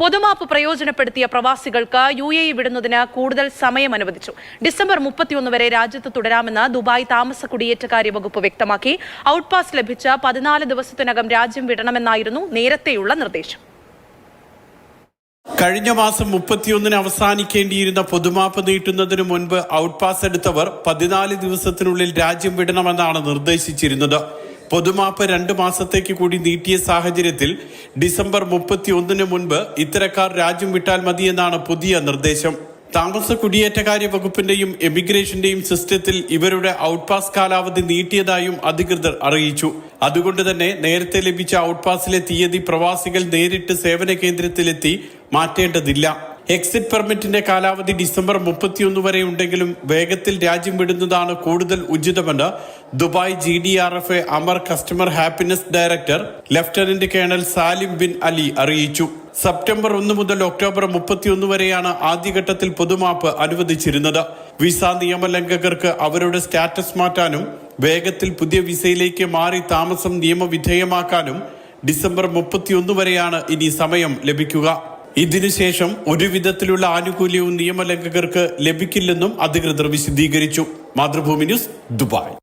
പൊതുമാപ്പ് പ്രയോജനപ്പെടുത്തിയ പ്രവാസികൾക്ക് U A E വിടുന്നതിന് കൂടുതൽ സമയം അനുവദിച്ചു. ഡിസംബർ മുപ്പത്തിയൊന്ന് വരെ രാജ്യത്ത് തുടരാമെന്ന് ദുബായ് താമസ കുടിയേറ്റക്കാര്യ വകുപ്പ് വ്യക്തമാക്കി. ഔട്ട് പാസ് ലഭിച്ച പതിനാല് ദിവസത്തിനകം രാജ്യം വിടണമെന്നായിരുന്നു നേരത്തെയുള്ള നിർദ്ദേശം. കഴിഞ്ഞ മാസം മുപ്പത്തിയൊന്നിന് അവസാനിക്കേണ്ടിയിരുന്ന പൊതുമാപ്പ് നീട്ടുന്നതിന് മുൻപ് ഔട്ട് പാസ് എടുത്തവർ പതിനാല് ദിവസത്തിനുള്ളിൽ രാജ്യം വിടണമെന്നാണ് നിർദ്ദേശിച്ചിരുന്നത്. പൊതുമാപ്പ് രണ്ട് മാസത്തേക്ക് കൂടി നീട്ടിയ സാഹചര്യത്തിൽ ഡിസംബർ മുപ്പത്തി ഒന്നിന് മുൻപ് ഇത്തരക്കാർ രാജ്യം വിട്ടാൽ മതിയെന്നാണ് പുതിയ നിർദ്ദേശം. താമസ കുടിയേറ്റകാര്യ വകുപ്പിന്റെയും എമിഗ്രേഷന്റെയും സിസ്റ്റത്തിൽ ഇവരുടെ ഔട്ട് പാസ് കാലാവധി നീട്ടിയതായും അധികൃതർ അറിയിച്ചു. അതുകൊണ്ട് തന്നെ നേരത്തെ ലഭിച്ച ഔട്ട് പാസിലെ തീയതി പ്രവാസികൾ നേരിട്ട് സേവന കേന്ദ്രത്തിലെത്തി മാറ്റേണ്ടതില്ല. എക്സിറ്റ് പെർമിറ്റിന്റെ കാലാവധി ഡിസംബർ മുപ്പത്തിയൊന്ന് വരെ ഉണ്ടെങ്കിലും വേഗത്തിൽ രാജ്യം വിടുന്നതാണ് കൂടുതൽ ഉചിതമെന്ന് Dubai G D R F A Amer customer happiness director lieutenant colonel Salim bin Ali അറിയിച്ചു. സെപ്റ്റംബർ ഒന്ന് മുതൽ ഒക്ടോബർ മുപ്പത്തിയൊന്ന് വരെയാണ് ആദ്യഘട്ടത്തിൽ പൊതുമാപ്പ് അനുവദിച്ചിരുന്നത്. വിസ നിയമലംഘകർക്ക് അവരുടെ സ്റ്റാറ്റസ് മാറ്റാനും വേഗത്തിൽ പുതിയ വിസയിലേക്ക് മാറി താമസം നിയമവിധേയമാക്കാനും ഡിസംബർ മുപ്പത്തിയൊന്ന് വരെയാണ് ഇനി സമയം ലഭിക്കുക. ഇതിനുശേഷം ഒരു വിധത്തിലുള്ള ആനുകൂല്യവും നിയമലംഘകർക്ക് ലഭിക്കില്ലെന്നും അധികൃതർ വിശദീകരിച്ചു. Mathrubhumi news Dubai.